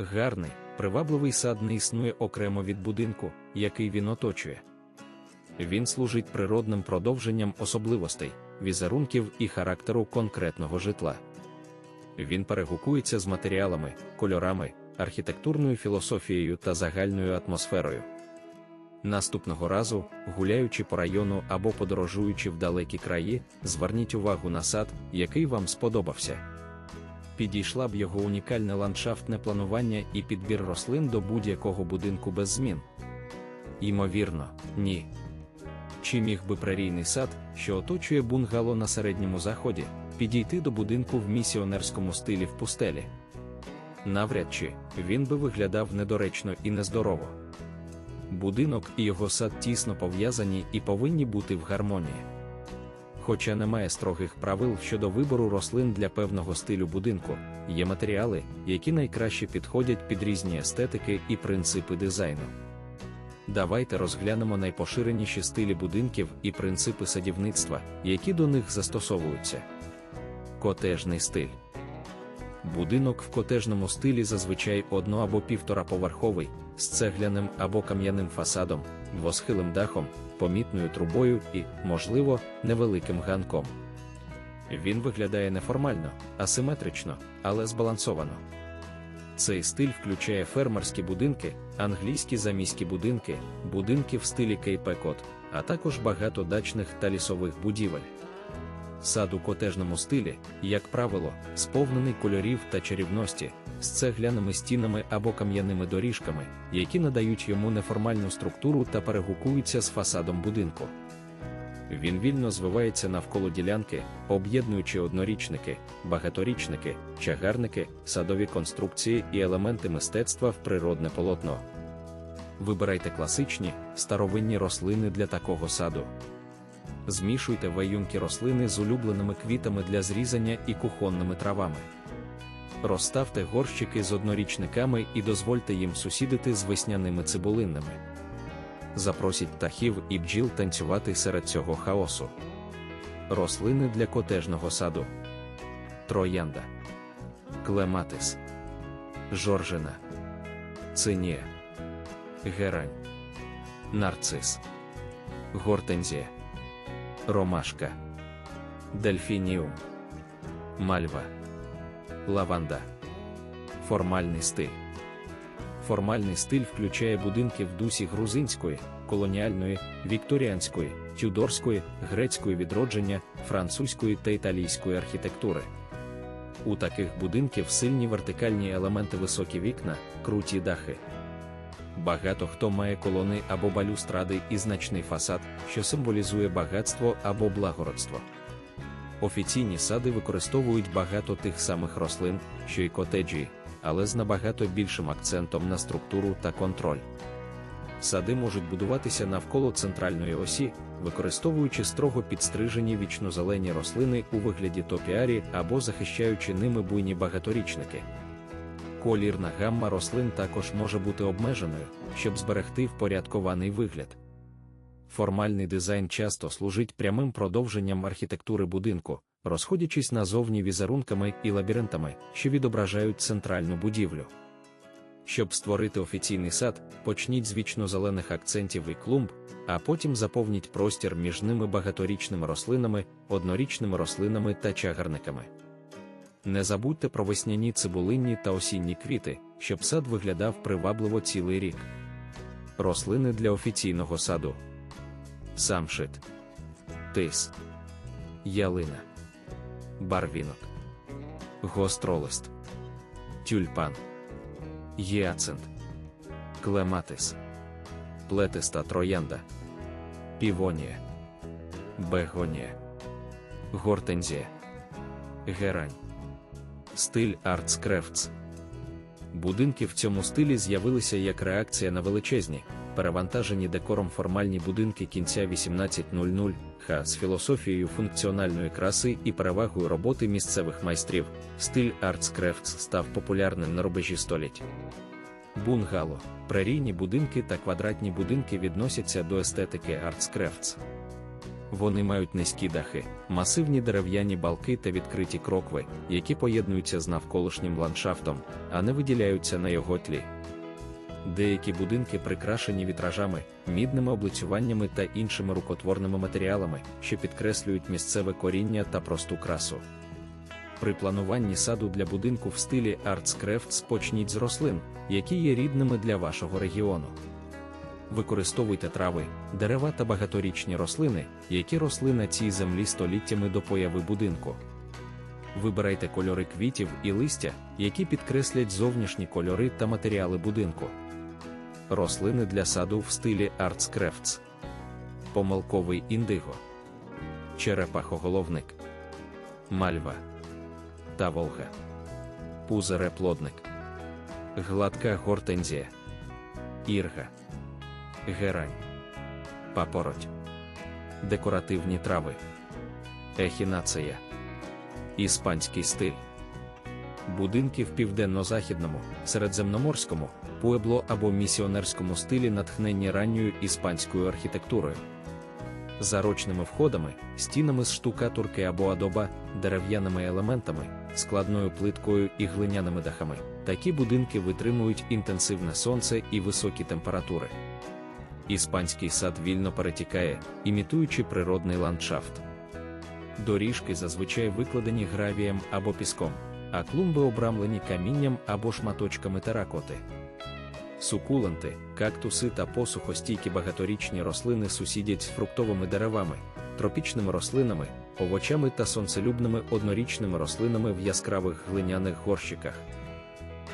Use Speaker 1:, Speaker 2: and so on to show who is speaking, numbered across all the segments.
Speaker 1: Гарний, привабливий сад не існує окремо від будинку, який він оточує. Він служить природним продовженням особливостей, візерунків і характеру конкретного житла. Він перегукується з матеріалами, кольорами, архітектурною філософією та загальною атмосферою. Наступного разу, гуляючи по району або подорожуючи в далекі краї, зверніть увагу на сад, який вам сподобався. Підійшла б його унікальне ландшафтне планування і підбір рослин до будь-якого будинку без змін. Ймовірно, ні. Чи міг би прерійний сад, що оточує бунгало на середньому заході, підійти до будинку в місіонерському стилі в пустелі? Навряд чи він би виглядав недоречно і нездорово. Будинок і його сад тісно пов'язані і повинні бути в гармонії. Хоча немає строгих правил щодо вибору рослин для певного стилю будинку, є матеріали, які найкраще підходять під різні естетики і принципи дизайну. Давайте розглянемо найпоширеніші стилі будинків і принципи садівництва, які до них застосовуються. Котежний стиль. Будинок в котежному стилі зазвичай одно- або півтораповерховий, з цегляним або кам'яним фасадом, двосхилим дахом, помітною трубою і, можливо, невеликим ганком. Він виглядає неформально, асиметрично, але збалансовано. Цей стиль включає фермерські будинки, англійські заміські будинки, будинки в стилі кейпекот, а також багато дачних та лісових будівель. Сад у котежному стилі, як правило, сповнений кольорів та чарівності, з цегляними стінами або кам'яними доріжками, які надають йому неформальну структуру та перегукуються з фасадом будинку. Він вільно звивається навколо ділянки, об'єднуючи однорічники, багаторічники, чагарники, садові конструкції і елементи мистецтва в природне полотно. Вибирайте класичні, старовинні рослини для такого саду. Змішуйте ваюнки рослини з улюбленими квітами для зрізання і кухонними травами. Розставте горщики з однорічниками і дозвольте їм сусідити з весняними цибулинними. Запросіть птахів і бджіл танцювати серед цього хаосу. Рослини для котежного саду. Троянда. Клематис. Жоржина. Цинія. Герань. Нарцис. Гортензія. Ромашка. Дельфініум. Мальва. Лаванда. Формальний стиль. Формальний стиль включає будинки в дусі грузинської, колоніальної, вікторіанської, тюдорської, грецької відродження, французької та італійської архітектури. У таких будинків сильні вертикальні елементи високі вікна, круті дахи. Багато хто має колони або балюстради і значний фасад, що символізує багатство або благородство. Офіційні сади використовують багато тих самих рослин, що й котеджі, але з набагато більшим акцентом на структуру та контроль. Сади можуть будуватися навколо центральної осі, використовуючи строго підстрижені вічнозелені рослини у вигляді топіарі або захищаючи ними буйні багаторічники. Колірна гамма рослин також може бути обмеженою, щоб зберегти впорядкований вигляд. Формальний дизайн часто служить прямим продовженням архітектури будинку, розходячись назовні візерунками і лабіринтами, що відображають центральну будівлю. Щоб створити офіційний сад, почніть з вічно-зелених акцентів і клумб, а потім заповніть простір між ними багаторічними рослинами, однорічними рослинами та чагарниками. Не забудьте про весняні цибулинні та осінні квіти, щоб сад виглядав привабливо цілий рік. Рослини для офіційного саду. Самшит. Тис. Ялина. Барвінок. Гостролист. Тюльпан. Єацинт. Клематис. Плетиста троянда. Півонія. Бегонія. Гортензія. Герань. Стиль Arts Crafts. Будинки в цьому стилі з'явилися як реакція на величезні, перевантажені декором формальні будинки кінця 1800 х з філософією функціональної краси і перевагою роботи місцевих майстрів. Стиль Arts Crafts став популярним на рубежі століть. Бунгало, прерійні будинки та квадратні будинки відносяться до естетики Arts Crafts. Вони мають низькі дахи, масивні дерев'яні балки та відкриті крокви, які поєднуються з навколишнім ландшафтом, а не виділяються на його тлі. Деякі будинки прикрашені вітражами, мідними облицюваннями та іншими рукотворними матеріалами, що підкреслюють місцеве коріння та просту красу. При плануванні саду для будинку в стилі Arts почніть з рослин, які є рідними для вашого регіону. Використовуйте трави, дерева та багаторічні рослини, які росли на цій землі століттями до появи будинку. Вибирайте кольори квітів і листя, які підкреслять зовнішні кольори та матеріали будинку. Рослини для саду в стилі Artscrafts. Помилковий індиго, черепахоголовник, мальва. Та волга, пузереплодник, гладка гортензія, ірга, герань, папороть, декоративні трави, ехінація, іспанський стиль. Будинки в південно-західному, середземноморському, пуебло або місіонерському стилі натхненні ранньою іспанською архітектурою. Зарочними входами, стінами з штукатурки або адоба, дерев'яними елементами, складною плиткою і глиняними дахами. Такі будинки витримують інтенсивне сонце і високі температури. Іспанський сад вільно перетікає, імітуючи природний ландшафт. Доріжки зазвичай викладені гравієм або піском, а клумби обрамлені камінням або шматочками теракоти. Сукуленти, кактуси та посухостійкі багаторічні рослини сусідять з фруктовими деревами, тропічними рослинами, овочами та сонцелюбними однорічними рослинами в яскравих глиняних горщиках.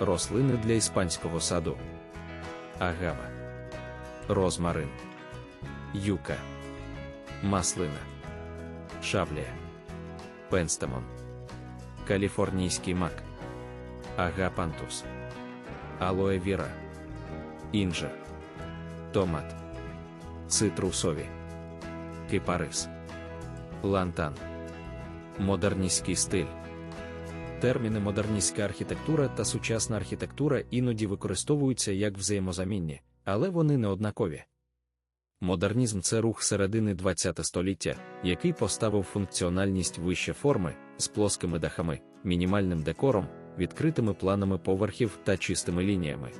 Speaker 1: Рослини для іспанського саду. Агава, розмарин, юка, маслина, шаблія, пенстемон, каліфорнійський мак, агапантус, алоe віра. Інжир, томат, цитрусові, кипарис, лантан, модерністський стиль. Терміни модерністська архітектура та сучасна архітектура іноді використовуються як взаємозамінні, але вони не однакові. Модернізм це рух середини ХХ століття, який поставив функціональність вище форми з плоскими дахами, мінімальним декором, відкритими планами поверхів та чистими лініями.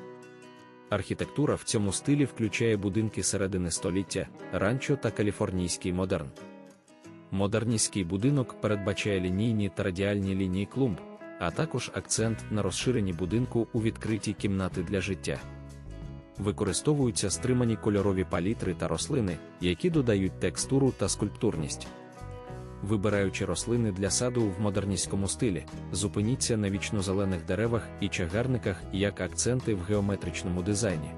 Speaker 1: Архітектура в цьому стилі включає будинки середини століття, ранчо та каліфорнійський модерн. Модерністський будинок передбачає лінійні та радіальні лінії клумб, а також акцент на розширенні будинку у відкриті кімнати для життя. Використовуються стримані кольорові палітри та рослини, які додають текстуру та скульптурність. Вибираючи рослини для саду в модерністському стилі, зупиніться на вічнозелених деревах і чагарниках як акценти в геометричному дизайні.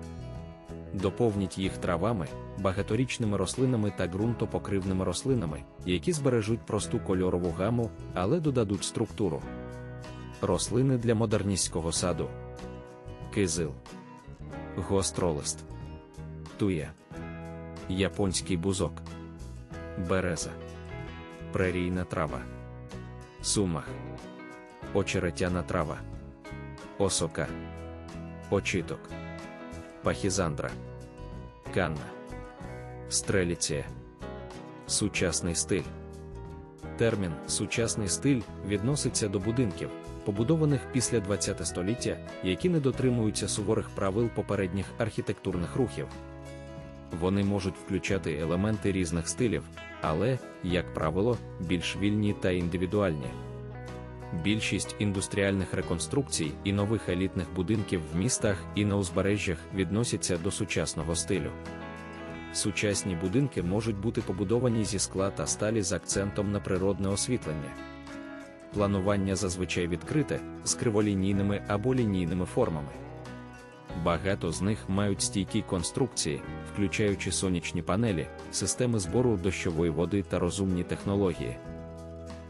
Speaker 1: Доповніть їх травами, багаторічними рослинами та ґрунтопокривними рослинами, які збережуть просту кольорову гаму, але додадуть структуру. Рослини для модерністського саду, кизил, гостролист, туя, японський бузок, береза. Прерійна трава, сумах, очеретяна трава, осока, очіток, пахізандра, канна, стреліція, сучасний стиль. Термін сучасний стиль відноситься до будинків, побудованих після ХХ століття, які не дотримуються суворих правил попередніх архітектурних рухів. Вони можуть включати елементи різних стилів, але, як правило, більш вільні та індивідуальні. Більшість індустріальних реконструкцій і нових елітних будинків в містах і на узбережжях відносяться до сучасного стилю. Сучасні будинки можуть бути побудовані зі скла та сталі з акцентом на природне освітлення. Планування зазвичай відкрите з криволінійними або лінійними формами. Багато з них мають стійкі конструкції, включаючи сонячні панелі, системи збору дощової води та розумні технології.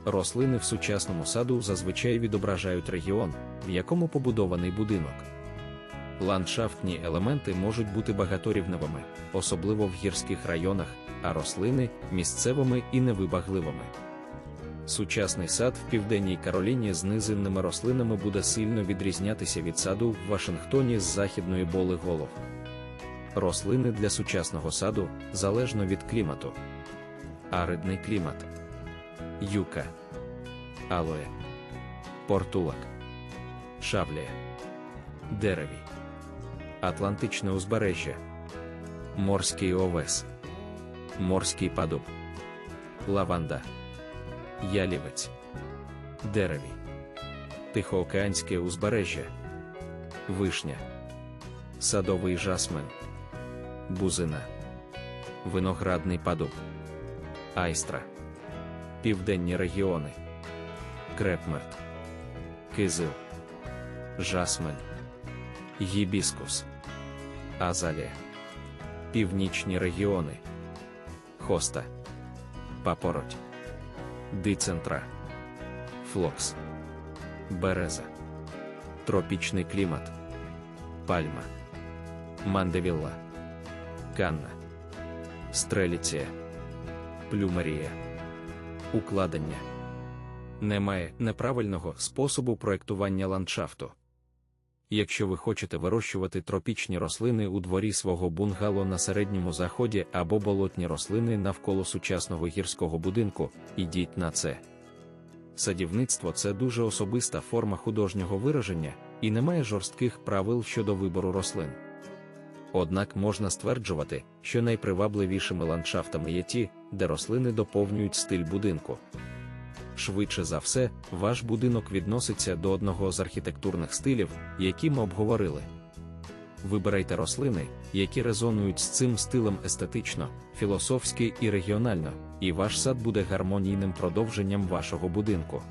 Speaker 1: Рослини в сучасному саду зазвичай відображають регіон, в якому побудований будинок. Ландшафтні елементи можуть бути багаторівневими, особливо в гірських районах, а рослини місцевими і невибагливими. Сучасний сад в Південній Кароліні з низинними рослинами буде сильно відрізнятися від саду в Вашингтоні з західної боли голов. Рослини для сучасного саду залежно від клімату. аридний клімат, юка, алоє, портулак, шавлія, дереві, Атлантичне узбережжя, морський овес, морський падуб, лаванда, ялівець, дереві, Тихоокеанське узбережжя, вишня, садовий жасмин, бузина, виноградний падуб, айстра, південні регіони, крепмерт, кизил, жасмин, гібіскус, азалія, північні регіони, хоста, папороть, дицентра, флокс, береза, тропічний клімат, пальма, мандевілла, канна, стреліція, плюмерія, укладення. Немає неправильного способу проектування ландшафту. Якщо ви хочете вирощувати тропічні рослини у дворі свого бунгало на середньому заході або болотні рослини навколо сучасного гірського будинку, ідіть на це. Садівництво це дуже особиста форма художнього вираження і немає жорстких правил щодо вибору рослин. Однак можна стверджувати, що найпривабливішими ландшафтами є ті, де рослини доповнюють стиль будинку. Швидше за все, ваш будинок відноситься до одного з архітектурних стилів, які ми обговорили. Вибирайте рослини, які резонують з цим стилем естетично, філософськи і регіонально, і ваш сад буде гармонійним продовженням вашого будинку.